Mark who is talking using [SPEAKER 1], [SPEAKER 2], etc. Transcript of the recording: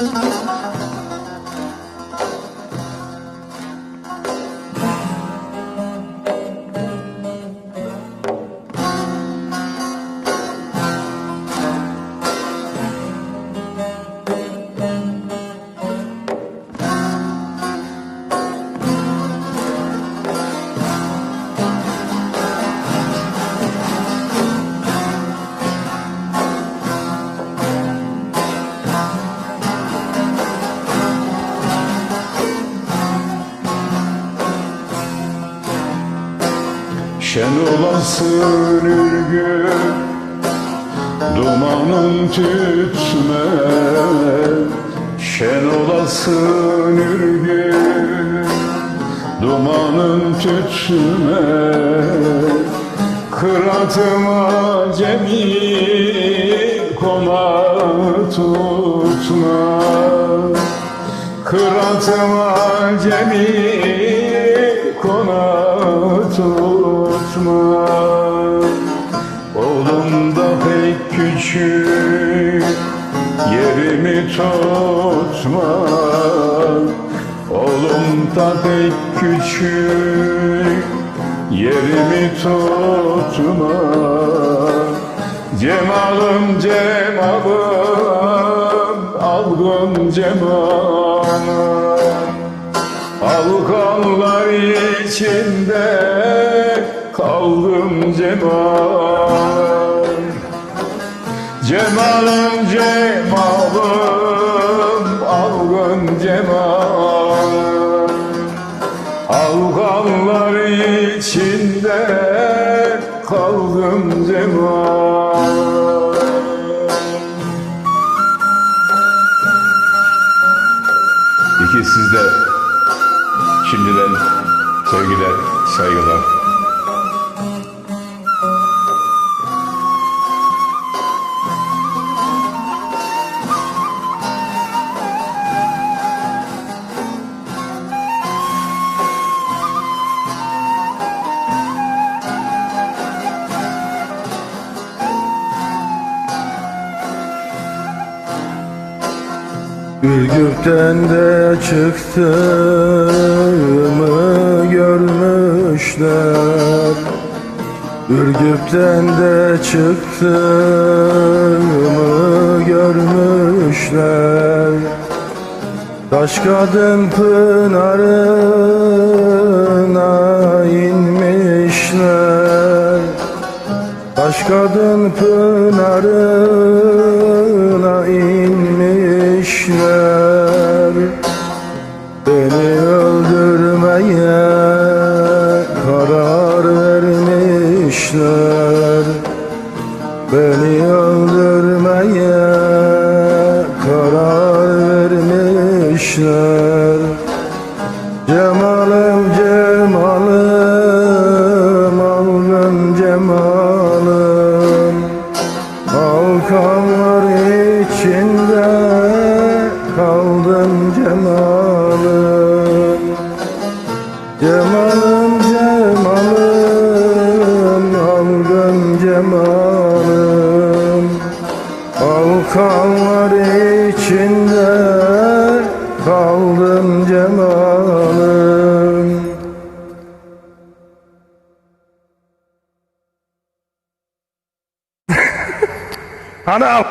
[SPEAKER 1] Thank you. Şen olasın ürgün Dumanın tütme Şen olasın ürgün Dumanın tütme Kıratıma cemi kona tutma. Kıratıma cemi kona tutma tutma Oğlum da pek küçük yerimi tutma Cemalım cemalım algın cemalım Alkanlar içinde kaldım Cemal Cemalım Cemalım içinde kaldım Cemal İki sizde şimdiden sevgiler, saygılar.
[SPEAKER 2] Ürgüp'ten de çıktığımı görmüşler. Ürgüp'ten de çıktığımı görmüşler. Taş kadın pınarına inmişler. Taş kadın pınarına inmişler Beni öldürmeye karar vermişler. Beni öldürmeye karar vermişler. Cemalım cemalım algın cemalım. Halkanlar içinde Cemalım cemalım algın cemalım. Halkanlar içinde kaldım cemalım. Anam